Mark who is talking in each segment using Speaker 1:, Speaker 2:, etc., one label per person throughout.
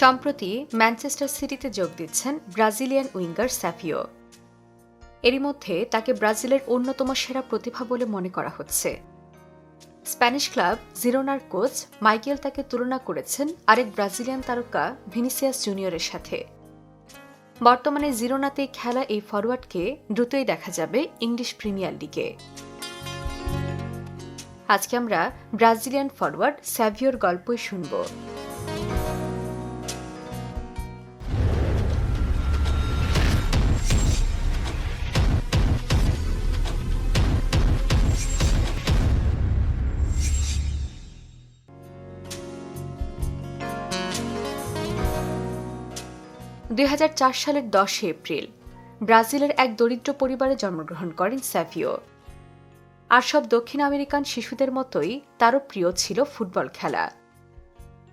Speaker 1: সম্প্রতি ম্যানচেস্টার সিটিতে যোগ দিচ্ছেন ব্রাজিলিয়ান উইঙ্গার স্যাফিও। এরই মধ্যে তাকে ব্রাজিলের অন্যতম সেরা প্রতিভা বলে মনে করা হচ্ছে। স্প্যানিশ ক্লাব জিরোনার কোচ মাইকেল তাকে তুলনা করেছেন আরেক ব্রাজিলিয়ান তারকা ভিনিসিয়াস জুনিয়রের সাথে। বর্তমানে জিরোনাতে খেলা এই ফরওয়ার্ডকে দ্রুতই দেখা যাবে ইংলিশ প্রিমিয়ার লিগে। আজকে আমরা ব্রাজিলিয়ান ফরওয়ার্ড স্যাভিওর গল্পই শুনব। দুই হাজার চার সালের দশই এপ্রিল, ব্রাজিলের এক দরিদ্র পরিবারে জন্মগ্রহণ করেন স্যাভিও। আর সব দক্ষিণ আমেরিকান শিশুদের মতোই তারও প্রিয় ছিল ফুটবল খেলা।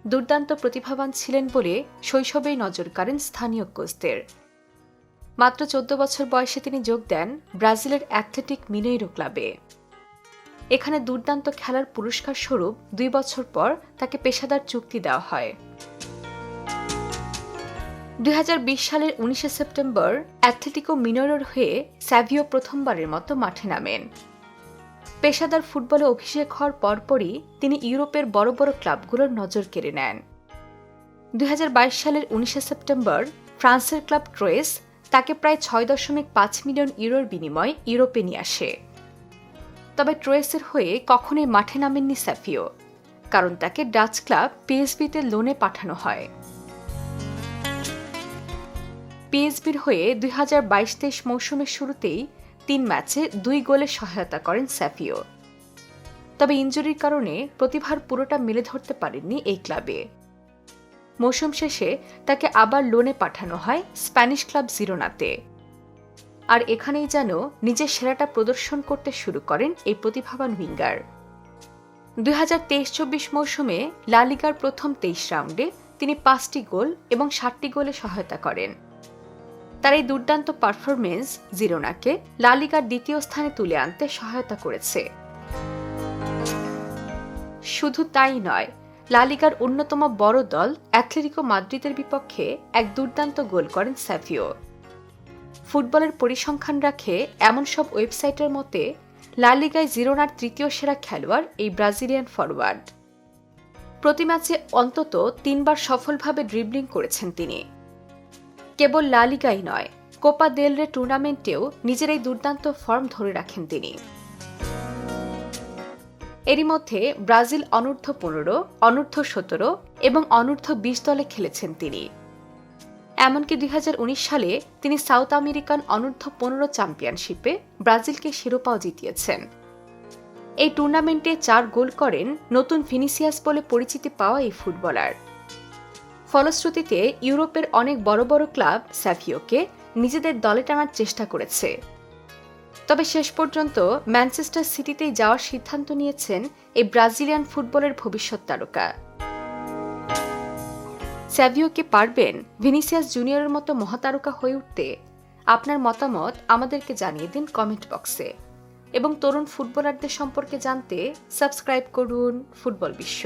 Speaker 1: দুর্দান্ত প্রতিভাবান ছিলেন বলে শৈশবেই নজর কাড়েন স্থানীয় কোচদের। মাত্র চোদ্দ বছর বয়সে তিনি যোগ দেন ব্রাজিলের অ্যাথলেটিক মিনেইরো ক্লাবে। এখানে দুর্দান্ত খেলার পুরস্কার স্বরূপ দুই বছর পর তাকে পেশাদার চুক্তি দেওয়া হয়। দুই হাজার বিশ সালের উনিশে সেপ্টেম্বর অ্যাথলেটিকো মিনোরোর হয়ে স্যাভিও প্রথমবারের মতো মাঠে নামেন। পেশাদার ফুটবলে অভিষেক হওয়ার পরপরই তিনি ইউরোপের বড় বড় ক্লাবগুলোর নজর কেড়ে নেন। দুই হাজার বাইশ সালের উনিশে সেপ্টেম্বর ফ্রান্সের ক্লাব ট্রয়েস তাকে প্রায় ছয় দশমিক পাঁচ মিলিয়ন ইউরোর বিনিময়ে ইউরোপে নিয়ে আসে। তবে ট্রয়েসের হয়ে কখনোই মাঠে নামেননি স্যাফিও কারণ তাকে ডাচ ক্লাব পিএসবিতে লোনে পাঠানো হয়। পিএসবির হয়ে দুই হাজার বাইশ তেইশ মৌসুমের শুরুতেই তিন ম্যাচে দুই গোলে সহায়তা করেন স্যাফিও। তবে ইঞ্জুরির কারণে প্রতিভার পুরোটা মেলে ধরতে পারেননি এই ক্লাবে। মৌসুম শেষে তাকে আবার লোনে পাঠানো হয় স্প্যানিশ ক্লাব জিরোনাতে। আর এখানেই যেন নিজের সেরাটা প্রদর্শন করতে শুরু করেন এই প্রতিভাবান উইঙ্গার। দুই হাজার তেইশ চব্বিশ মৌসুমে লালিগার প্রথম তেইশ রাউন্ডে তিনি পাঁচটি গোল এবং ষাটটি গোলে সহায়তা করেন। তার এই দুর্দান্ত পারফরমেন্স জিরোনাকে লালিগার দ্বিতীয় স্থানে তুলে আনতে সহায়তা করেছে। শুধু তাই নয় লালিগার অন্যতম বড় দল অ্যাথলেটিকো মাদ্রিদের বিপক্ষে এক দুর্দান্ত গোল করেন স্যাভিও ফুটবলের পরিসংখ্যান রাখে এমন সব ওয়েবসাইটের মতে লালিগায় জিরোনার তৃতীয় সেরা খেলোয়াড় এই ব্রাজিলিয়ান ফরওয়ার্ড প্রতি ম্যাচে অন্তত তিনবার সফলভাবে ড্রিবলিং করেছেন তিনি। কেবল লালিগাই নয়, কোপা দেল রে টুর্নামেন্টেও নিজের এই দুর্দান্ত ফর্ম ধরে রাখেন তিনি। এরই মধ্যে ব্রাজিল অনূর্ধ্ব পনেরো, অনূর্ধ্ব সতেরো এবং অনূর্ধ্ব বিশ দলে খেলেছেন তিনি। এমনকি দুই হাজার উনিশ সালে তিনি সাউথ আমেরিকান অনূর্ধ্ব পনেরো চ্যাম্পিয়নশিপে ব্রাজিলকে শিরোপাও জিতিয়েছেন। এই টুর্নামেন্টে চার গোল করেন নতুন ফিনিসিয়াস বলে পরিচিতি পাওয়া এই ফুটবলার। ফলশ্রুতিতে, ইউরোপের অনেক বড় বড় ক্লাব স্যাফিওকে নিজেদের দলে টানার চেষ্টা করেছে। তবে শেষ পর্যন্ত ম্যানচেস্টার সিটিতেই যাওয়ার সিদ্ধান্ত নিয়েছেন এই ব্রাজিলিয়ান ফুটবলের ভবিষ্যৎ তারকা। স্যাভিও কি পারবেন ভিনিসিয়াস জুনিয়রের মতো মহাতারকা হয়ে উঠতে। আপনার মতামত আমাদেরকে জানিয়ে দিন কমেন্ট বক্সে। এবং তরুণ ফুটবলারদের সম্পর্কে জানতে সাবস্ক্রাইব করুন ফুটবল বিশ্ব।